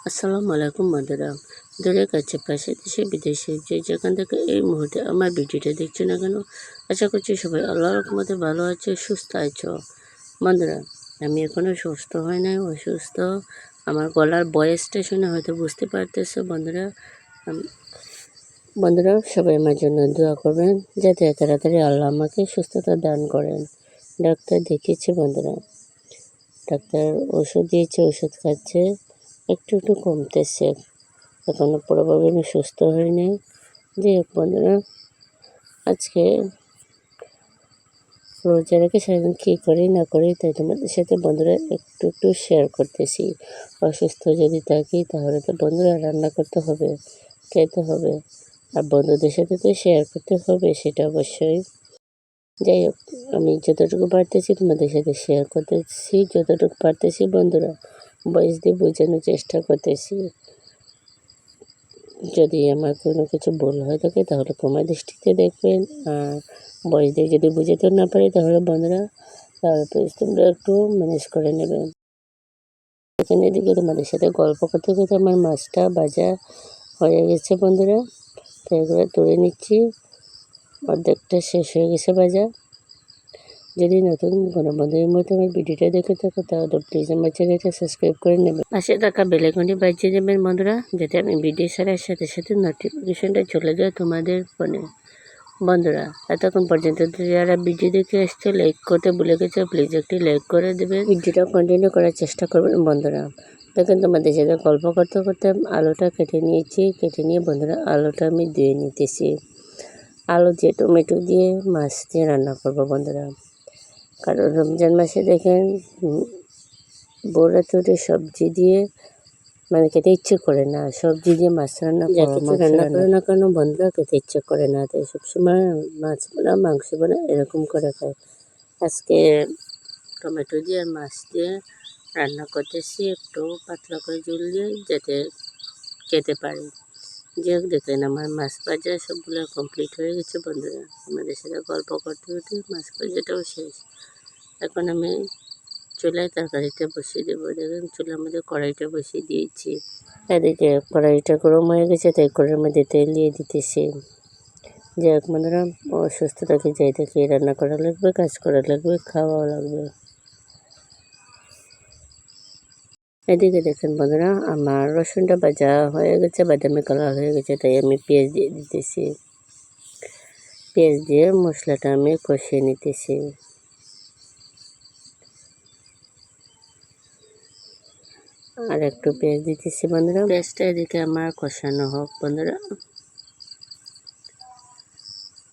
আসসালামু আলাইকুম বন্ধুরা দূরে কাছে পাশে দেশে বিদেশে যে যেখান থেকে এই মুহূর্তে আমার ভিডিওটা দেখছ না কেন আশা করছি সবাই আল্লাহ রকমতে ভালো আছে সুস্থ আছো বন্ধুরা আমি এখনও সুস্থ হয় নাই অসুস্থ আমার গলার বয়েসটা শুনে হয়তো বুঝতে পারতেছো বন্ধুরা বন্ধুরা সবাই আমার জন্য দোয়া করবেন যাতে তাড়াতাড়ি আল্লাহ আমাকে সুস্থতা দান করেন ডাক্তার দেখিয়েছি বন্ধুরা ডাক্তার ওষুধ দিয়েছে ওষুধ খাচ্ছে একটু একটু কমতেছে। এখনও পুরোপুরি আমি সুস্থ হইনি যাই হোক, বন্ধুরা, আজকে রোজা রেখে সারাদিন কী করি, না করি, তাই তোমাদের সাথে বন্ধুরা একটু একটু শেয়ার করতেছি। অসুস্থ যদি থাকি, তাহলে তো বন্ধুরা রান্না করতে হবে, খেতে হবে। আর বন্ধুদের সাথে তো শেয়ার করতে হবে, সেটা অবশ্যই। যাই হোক, আমি যতটুকু পারতেছি তোমাদের সাথে শেয়ার করতেছি, যতটুকু পারতেছি বন্ধুরা। বয়স দিয়ে বোঝানোর চেষ্টা করতেছি। যদি আমার কোনো কিছু ভুল হয়ে থাকে তাহলে ক্ষমা দৃষ্টিতে দেখবেন। আর বয়স দিয়ে যদি বুঝাতে না পারি তাহলে বন্ধুরা, তাহলে তোমরা একটু ম্যানেজ করে নেবেন এখানে এদিকে তোমাদের সাথে গল্প করতে করতে আমার মাছটা ভাজা হয়ে গেছে বন্ধুরা। তো এগুলো তুলে নিচ্ছি। অর্ধেকটা শেষ হয়ে গেছে ভাজা। যদি নতুন কোনো বন্ধুদের মধ্যে আমার ভিডিওটা দেখে থাকো, তাহলে প্লিজ আমার চ্যানেলটা সাবস্ক্রাইব করে নেবেন পাশে থাকা বেলেকনটি বাজিয়ে দেবেন বন্ধুরা, যাতে আমি ভিডিও ছাড়ার সাথে সাথে নোটিফিকেশনটা চলে যায় তোমাদের ফোনে বন্ধুরা, এতক্ষণ পর্যন্ত যারা ভিডিও দেখে এসছে লাইক করতে ভুলে গেছে প্লিজ একটি লাইক করে দেবে ভিডিওটা কন্টিনিউ করার চেষ্টা করবেন বন্ধুরা। দেখেন, তোমাদের সাথে গল্প করতে করতে আলুটা কেটে নিয়েছি, কেটে নিয়ে বন্ধুরা আলুটা আমি ধুয়ে নিতেছি। আলু দিয়ে টমেটো দিয়ে মাছ দিয়ে রান্না করব বন্ধুরা। কারণ রমজান মাসে দেখেন উম, বউরা তো ওটা সবজি দিয়ে মানে খেতে ইচ্ছে করে না। সবজি দিয়ে মাছ রান্না যা কিছু রান্না করে না কেন বন্ধুরা খেতে ইচ্ছে করে না। তাই সবসময় মাছ বানা মাংস বানা এরকম করে খায়। আজকে টমেটো দিয়ে মাছ দিয়ে রান্না করতেছি একটু পাতলা করে জল দিয়ে যাতে খেতে পারি। যে দেখেন আমার মাছ ভাজা সবগুলো কমপ্লিট হয়ে গেছে বন্ধুরা। আমাদের সাথে গল্প করতে করতে মাছ ভাজাটাও শেষ। এখন আমি চুলায় তরকারিটা বসিয়ে দেবো। দেখেন, চুলার মধ্যে কড়াইটা বসিয়ে দিয়েছি। এদিকে কড়াইটা গরম হয়ে গেছে, তাই কড়াইয়ের মধ্যে তেল দিয়ে দিতেছি। যাই হোক, বন্ধুরা, অসুস্থ থাকে, যাই থাকি, রান্না করা লাগবে, কাজ করা লাগবে, খাওয়াও লাগবে। এদিকে দেখেন, বন্ধুরা, আমার রসুনটা ভাজা হয়ে গেছে, বাদামি কালার হয়ে গেছে, তাই আমি পেঁয়াজ দিয়ে দিতেছি। পেঁয়াজ দিয়ে মশলাটা আমি কষিয়ে নিতেছি। আর একটু পেঁয়াজ দিতেছি বন্ধুরা। পেঁয়াজটা এদিকে আমার কষানো হোক বন্ধুরা।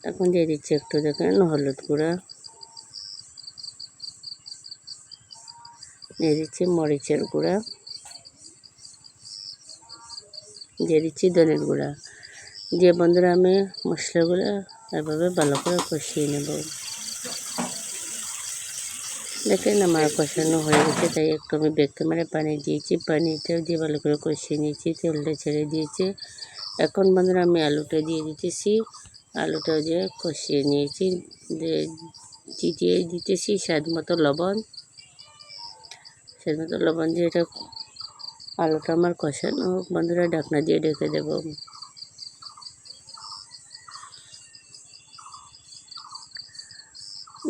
এখন দিয়ে দিচ্ছি একটু দেখেন হলুদ গুঁড়া। দিয়ে দিচ্ছি মরিচের গুঁড়া। দিয়ে দিচ্ছি ধনের গুঁড়া। দিয়ে বন্ধুরা আমি মশলাগুলো এভাবে ভালো করে কষিয়ে নেব। দেখেন আমার কষানো হয়ে গেছে, তাই একটু আমি বেগ ক্যামেরা পানি দিয়েছি। পানিটাও দিয়ে ভালো করে কষিয়ে নিয়েছি, তেলটা ছেড়ে দিয়েছি। এখন বন্ধুরা আমি আলুটা দিয়ে দিতেছি, আলুটা দিয়ে কষিয়ে নিয়েছি দিয়ে দিতেছি স্বাদ মতো লবণ। স্বাদ মতো লবণ দিয়ে এটা আলুটা আমার কষানো বন্ধুরা ঢাকনা দিয়ে ঢেকে দেবো।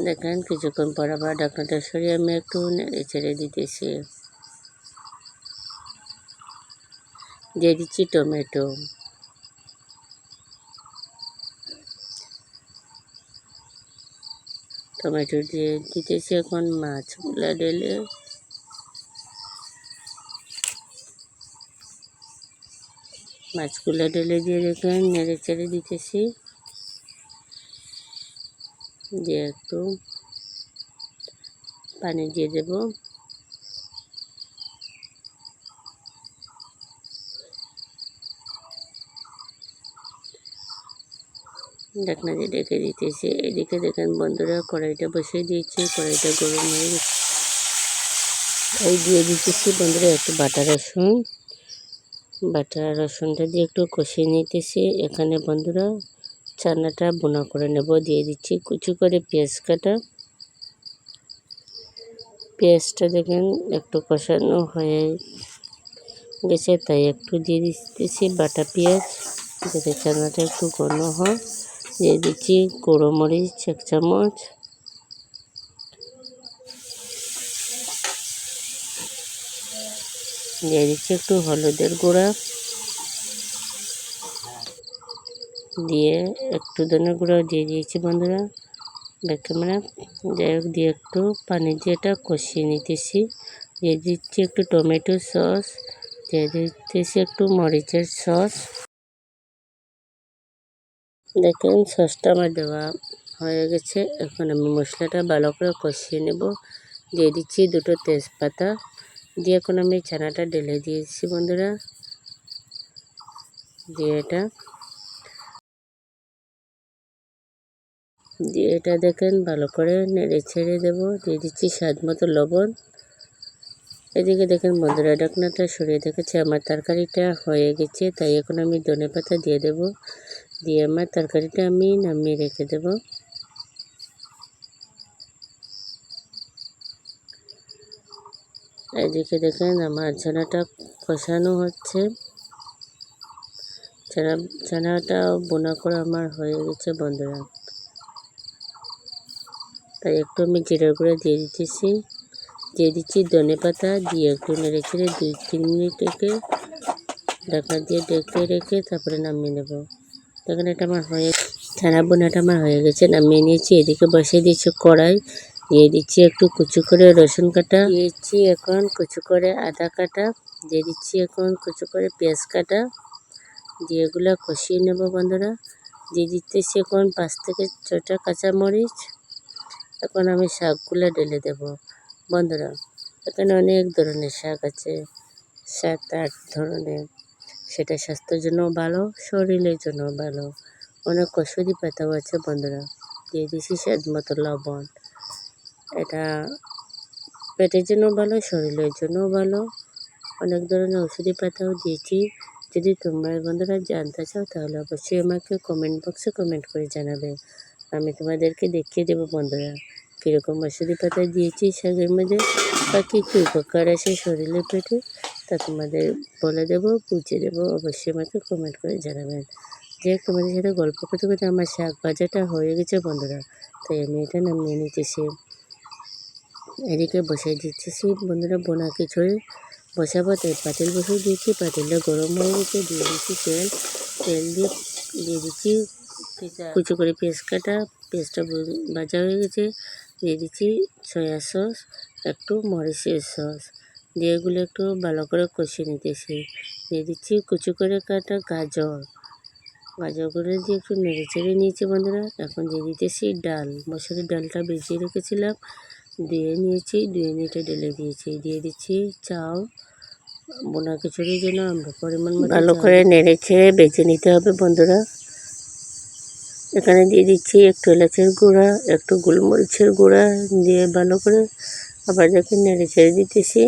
দেখেন, কিছুক্ষণ পর আবার ঢাকনাটা সরিয়ে আমি একটু নেড়ে ছেড়ে দিতেছি। দিয়ে দিচ্ছি টমেটো। টমেটো দিয়ে দিতেছি এখন মাছগুলা ঢেলে। মাছগুলা ঢেলে দিয়ে দেখেন, নেড়ে চেড়ে দিতেছি। একটু পানি দিয়ে দেব। ঢাকনা ডেকে দিতেছি। এদিকে দেখেন বন্ধুরা কড়াইটা বসিয়ে দিয়েছি, কড়াইটা গরম হয়ে গেছে। এই দিয়ে দিতেছি বন্ধুরা একটু বাটা রসুন। বাটা রসুনটা দিয়ে একটু কষিয়ে নিতেছি। এখানে বন্ধুরা চানাটা বোনা করে নেব, দিয়ে দিচ্ছি কুচু করে পেঁয়াজ কাটা। পেঁয়াজটা দেখেন একটু কষানো হয়ে গেছে, তাই একটু দিয়ে দিতেছি বাটা পেঁয়াজ, যাতে চানাটা একটু ঘন হয়। দিয়ে দিচ্ছি গুঁড়ো মরিচ, এক চামচ। দিয়ে দিচ্ছি একটু হলুদের গুঁড়া। দিয়ে একটু ধনের গুঁড়াও দিয়ে দিয়েছি বন্ধুরা। ব্যাক ক্যামেরা, যাই হোক, দিয়ে একটু পানি দিয়ে এটা কষিয়ে নিতেছি। দিয়ে দিচ্ছি একটু টমেটো সস, দিয়ে দিতেছি একটু মরিচের সস। দেখেন, সসটা আমার দেওয়া হয়ে গেছে। এখন আমি মশলাটা ভালো করে কষিয়ে নেব। দিয়ে দিচ্ছি দুটো তেজপাতা। দিয়ে এখন আমি ছানাটা ঢেলে দিয়েছি বন্ধুরা। দিয়ে এটা দিয়ে এটা দেখেন ভালো করে নেড়ে ছেড়ে দেবো। দিয়ে দিচ্ছি স্বাদ মতো লবণ। এদিকে দেখেন বন্ধুরা ডাকনাটা সরিয়ে দেখেছে আমার তরকারিটা হয়ে গেছে, তাই এখন আমি ধনে পাতা দিয়ে দেব। দিয়ে আমার তরকারিটা আমি নামিয়ে রেখে দেব। এদিকে দেখেন আমার ছানাটা কষানো হচ্ছে। ছানা ছানাটা বোনা করে আমার হয়ে গেছে বন্ধুরা। তাই একটু আমি জিরার গুঁড়া দিয়ে দিতেছি। দিয়ে দিচ্ছি ধনে পাতা দিয়ে একটু নেড়ে ছেড়ে দুই তিন মিনিট রেখে ঢাকনা দিয়ে ডেকে রেখে তারপরে নামিয়ে নেব। দেখেন এটা আমার হয়ে ছানা বোনাটা আমার হয়ে গেছে, নামিয়ে নিয়েছি। এদিকে বসিয়ে দিয়েছি কড়াই, দিয়ে দিচ্ছি একটু কুচু করে রসুন কাটা। দিয়েছি এখন কুচু করে আদা কাটা, দিয়ে দিচ্ছি এখন কুচু করে পেঁয়াজ কাটা। দিয়ে এগুলো কষিয়ে নেব বন্ধুরা। দিয়ে দিতেছি এখন পাঁচ থেকে ছটা কাঁচামরিচ। এখন আমি শাকগুলো ঢেলে দেব। বন্ধুরা, এখানে অনেক ধরনের শাক আছে। সাত আট ধরনের। সেটা স্বাস্থ্যের জন্য ভালো, শরীরের জন্য ভালো। অনেক ওষুধি পাতাও আছে বন্ধুরা। দিয়ে দিছি স্বাদ মতো লবণ। এটা পেটের জন্য ভালো, শরীরের জন্য ভালো। অনেক ধরনের ওষুধি পাতাও দিয়েছি। যদি তোমরা বন্ধুরা জানতে চাও তাহলে অবশ্যই আমাকে কমেন্ট বক্সে কমেন্ট করে জানাবে। আমি তোমাদেরকে দেখিয়ে দেবো বন্ধুরা, কীরকম ওষুধি পাতা দিয়েছি শাকের মধ্যে, বা কী কী উপকার আছে শরীরের পেটে, তা তোমাদের বলে দেবো বুঝিয়ে দেবো, অবশ্যই আমাকে কমেন্ট করে জানাবেন। যে তোমাদের সাথে গল্প করতে করতে আমার শাক ভাজাটা হয়ে গেছে বন্ধুরা, তাই আমি এটা নামিয়ে নিতেছি। এদিকে বসাই দিতেছি বন্ধুরা বোনা খিচুড়ি, বসাবো তাই পাতিল বসিয়ে দিয়েছি, পাতিলটা গরম হয়ে গেছে, দিয়ে দিচ্ছি তেল তেল দিয়ে দিয়ে দিচ্ছি কুচু করে পেঁয়াজ কাটা পেঁয়াজটা ভাজা হয়ে গেছে। দিয়ে দিচ্ছি সয়া সস একটু মরিচের সস। দিয়ে এগুলো একটু ভালো করে কষিয়ে নিতেছি। দিয়ে দিচ্ছি কুচু করে কাটা গাজর। গাজরগুলো দিয়ে একটু নেড়ে চেড়ে নিয়েছি বন্ধুরা। এখন দিয়ে দিতেছি ডাল। মশুরের ডালটা বেজিয়ে রেখেছিলাম। দিয়ে নিয়েছি দিয়ে নিতে ঢেলে দিয়েছি। দিয়ে দিচ্ছি চাল। বোনা খিচুড়ির জন্য আমরা পরিমাণ ভালো করে নেড়ে ছেড়ে বেছে নিতে হবে বন্ধুরা। এখানে দিয়ে দিচ্ছি একটু এলাচের গুঁড়া, একটু গোলমরিচের গুঁড়া দিয়ে ভালো করে আবার যখন নেড়ে ছেড়ে দিতেছি।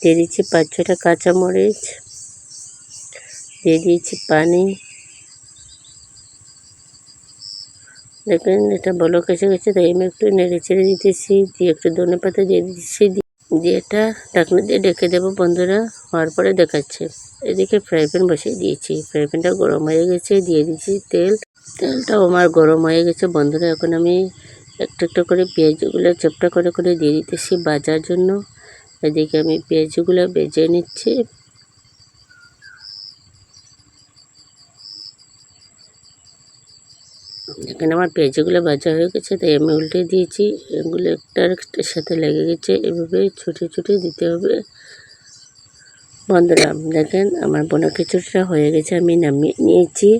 দিয়ে দিচ্ছি পাঁচ ছটা কাঁচামরিচ, দিয়ে দিয়েছি পানি। দেখেন এটা বলো কেসে গেছে, তাই আমি একটু নেড়ে ছেড়ে দিতেছি, দিয়ে একটু ধনে পাতা দিয়ে দিচ্ছি। দিয়ে এটা ঢাকনা দিয়ে ডেকে দেবো, বন্ধুরা। হওয়ার পরে দেখাচ্ছে। এদিকে ফ্রাই প্যান বসিয়ে দিয়েছি। ফ্রাই প্যানটা গরম হয়ে গেছে, দিয়ে দিয়েছি তেল। তেলটাও আমার গরম হয়ে গেছে। বন্ধুরা, এখন আমি একটু একটু করে পেঁয়াজগুলো চেপটা করে করে দিয়ে দিতেছি বাজার জন্য। এদিকে আমি পেঁয়াজগুলো বেজে নিচ্ছি। এখানে আমার পেঁয়াজগুলো ভাজা হয়ে গেছে, তাই আমি উল্টে দিয়েছি। এগুলো একটা একটার সাথে লেগে গেছে এভাবে ছুটে ছুটে দিতে হবে। বন্ধুরা, দেখেন আমার বোনা খিচুড়িটা হয়ে গেছে, আমি নামিয়ে নিয়েছি।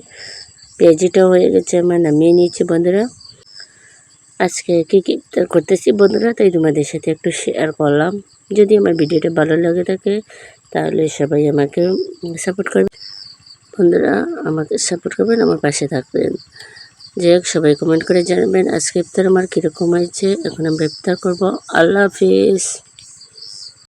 পেঁয়াজিটাও হয়ে গেছে, আমার নামিয়ে নিয়েছি বন্ধুরা। আজকে কী কী করতেছি বন্ধুরা, তাই তোমাদের সাথে একটু শেয়ার করলাম। যদি আমার ভিডিওটা ভালো লাগে থাকে, তাহলে সবাই আমাকে সাপোর্ট করবে। বন্ধুরা, আমাকে সাপোর্ট করবেন, আমার পাশে থাকবেন। হোক, সবাই কমেন্ট করে জানাবেন। আজকে ইফতার আমার কীরকম হয়েছে? এখন আমরা ইফতার করব। আল্লাহ হাফিজ।